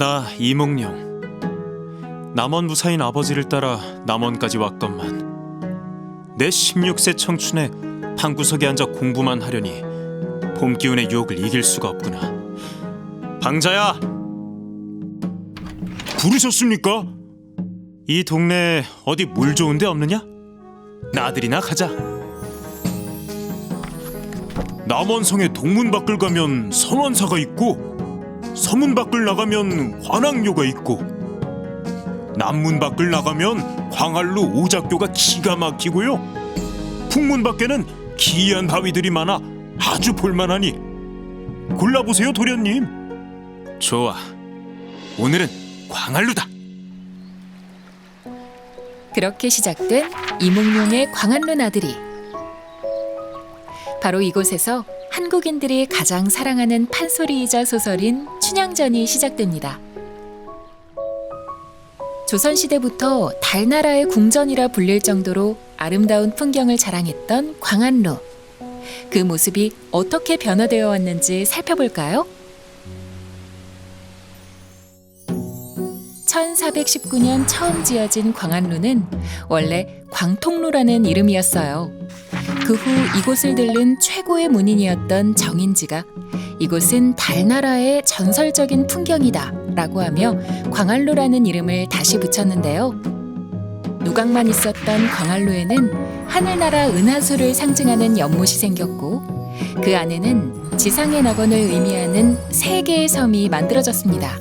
나 이몽룡. 남원 무사인 아버지를 따라 남원까지 왔건만 내 16세 청춘에 방구석에 앉아 공부만 하려니 봄 기운의 유혹을 이길 수가 없구나. 방자야. 부르셨습니까? 이 동네에 어디 물 좋은 데 없느냐? 나들이나 가자. 남원성에 동문 밖을 가면 선원사가 있고 서문 밖을 나가면 관악료가 있고 남문 밖을 나가면 광활루 오작교가 기가 막히고요. 북문 밖에는 기이한 바위들이 많아 아주 볼만하니 골라보세요 도련님. 좋아. 오늘은 광활루다. 그렇게 시작된 이몽룡의 광안루 나들이. 바로 이곳에서 한국인들이 가장 사랑하는 판소리이자 소설인 춘향전이 시작됩니다. 조선시대부터 달나라의 궁전이라 불릴 정도로 아름다운 풍경을 자랑했던 광안루. 그 모습이 어떻게 변화되어 왔는지 살펴볼까요? 1419년 처음 지어진 광안루는 원래 광통루라는 이름이었어요. 그 후 이곳을 들른 최고의 문인이었던 정인지가 이곳은 달나라의 전설적인 풍경이다 라고 하며 광안루라는 이름을 다시 붙였는데요. 누각만 있었던 광안루에는 하늘나라 은하수를 상징하는 연못이 생겼고 그 안에는 지상의 낙원을 의미하는 세 개의 섬이 만들어졌습니다.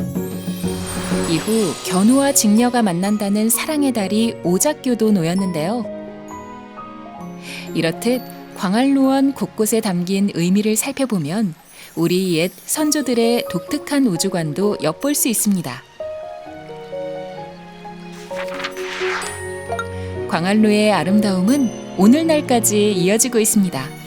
이후 견우와 직녀가 만난다는 사랑의 달이 오작교도 놓였는데요. 이렇듯 광안루원 곳곳에 담긴 의미를 살펴보면 우리 옛 선조들의 독특한 우주관도 엿볼 수 있습니다. 광안루의 아름다움은 오늘날까지 이어지고 있습니다.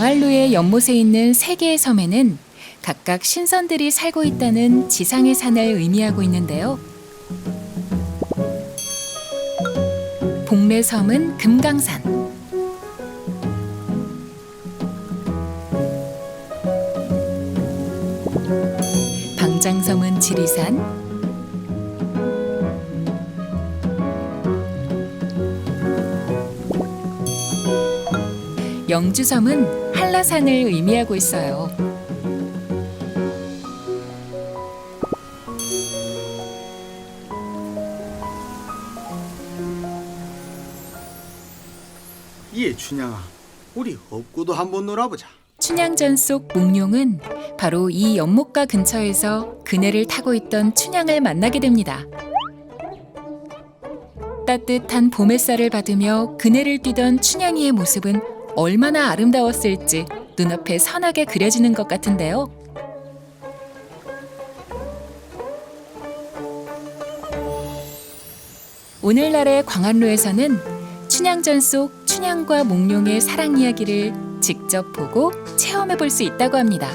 광안루의 연못에 있는 세 개의 섬에는 각각 신선들이 살고 있다는 지상의 산을 의미하고 있는데요. 복례섬은 금강산, 방장섬은 지리산, 영주섬은 한라산을 의미하고 있어요. 예, 춘향아. 우리 업구도 한번 놀아보자. 춘향전 속 몽룡은 바로 이 연못가 근처에서 그네를 타고 있던 춘향을 만나게 됩니다. 따뜻한 봄 햇살을 받으며 그네를 뛰던 춘향이의 모습은 얼마나 아름다웠을지 눈앞에 선하게 그려지는 것 같은데요. 오늘날의 광안루에서는 춘향전 속 춘향과 몽룡의 사랑 이야기를 직접 보고 체험해 볼 수 있다고 합니다.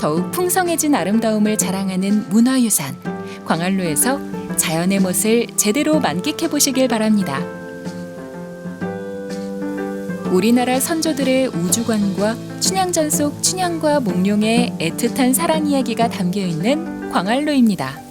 더욱 풍성해진 아름다움을 자랑하는 문화유산 광안루에서 자연의 멋을 제대로 만끽해 보시길 바랍니다. 우리나라 선조들의 우주관과 춘향전 속 춘향과 몽룡의 애틋한 사랑 이야기가 담겨 있는 광안루입니다.